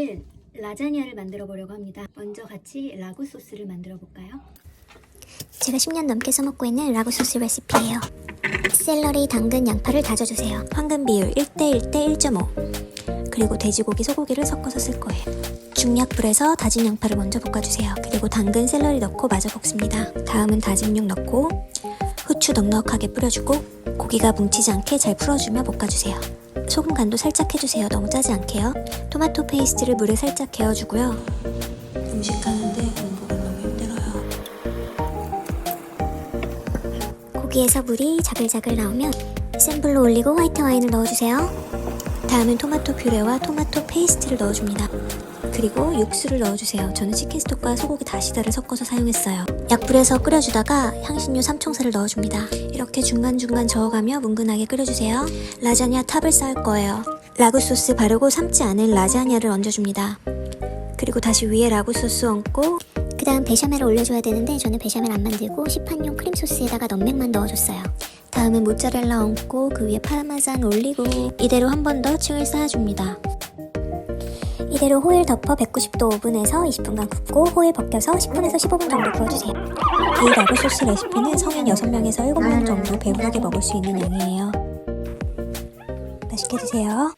오늘은 라자냐를 만들어 보려고 합니다. 먼저 같이 라구 소스를 만들어 볼까요? 제가 10년 넘게 써먹고 있는 라구 소스 레시피예요. 샐러리, 당근, 양파를 다져주세요. 황금 비율 1대 1대 1.5 그리고 돼지고기, 소고기를 섞어서 쓸 거예요. 중약불에서 다진 양파를 먼저 볶아주세요. 그리고 당근, 샐러리 넣고 마저 볶습니다. 다음은 다진 육 넣고 후추 넉넉하게 뿌려주고 고기가 뭉치지 않게 잘 풀어주며 볶아주세요. 소금 간도 살짝 해주세요. 너무 짜지 않게요. 토마토 페이스트를 물에 살짝 개어주고요. 음식하는데 공부가 너무 힘들어요. 고기에서 물이 자글자글 나오면 센 불로 올리고 화이트 와인을 넣어주세요. 다음은 토마토 퓨레와 토마토 페이스트를 넣어줍니다. 그리고 육수를 넣어주세요. 저는 치킨 스톡과 소고기 다시다를 섞어서 사용했어요. 약불에서 끓여주다가 향신료 삼총사를 넣어줍니다. 이렇게 중간중간 저어가며 뭉근하게 끓여주세요. 라자냐 탑을 쌓을 거예요. 라구 소스 바르고 삶지 않은 라자냐를 얹어줍니다. 그리고 다시 위에 라구 소스 얹고 그 다음 베샤멜을 올려줘야 되는데 저는 베샤멜 안 만들고 시판용 크림 소스에다가 넘맥만 넣어줬어요. 다음은 모짜렐라 얹고 그 위에 파마산 올리고 이대로 한 번 더 층을 쌓아줍니다. 이대로 호일 덮어 190도 오븐에서 20분간 굽고 호일 벗겨서 10분에서 15분 정도 구워주세요. 이 라구 소스 레시피는 성인 6명에서 7명 정도 배부르게 먹을 수 있는 양이에요. 맛있게 드세요.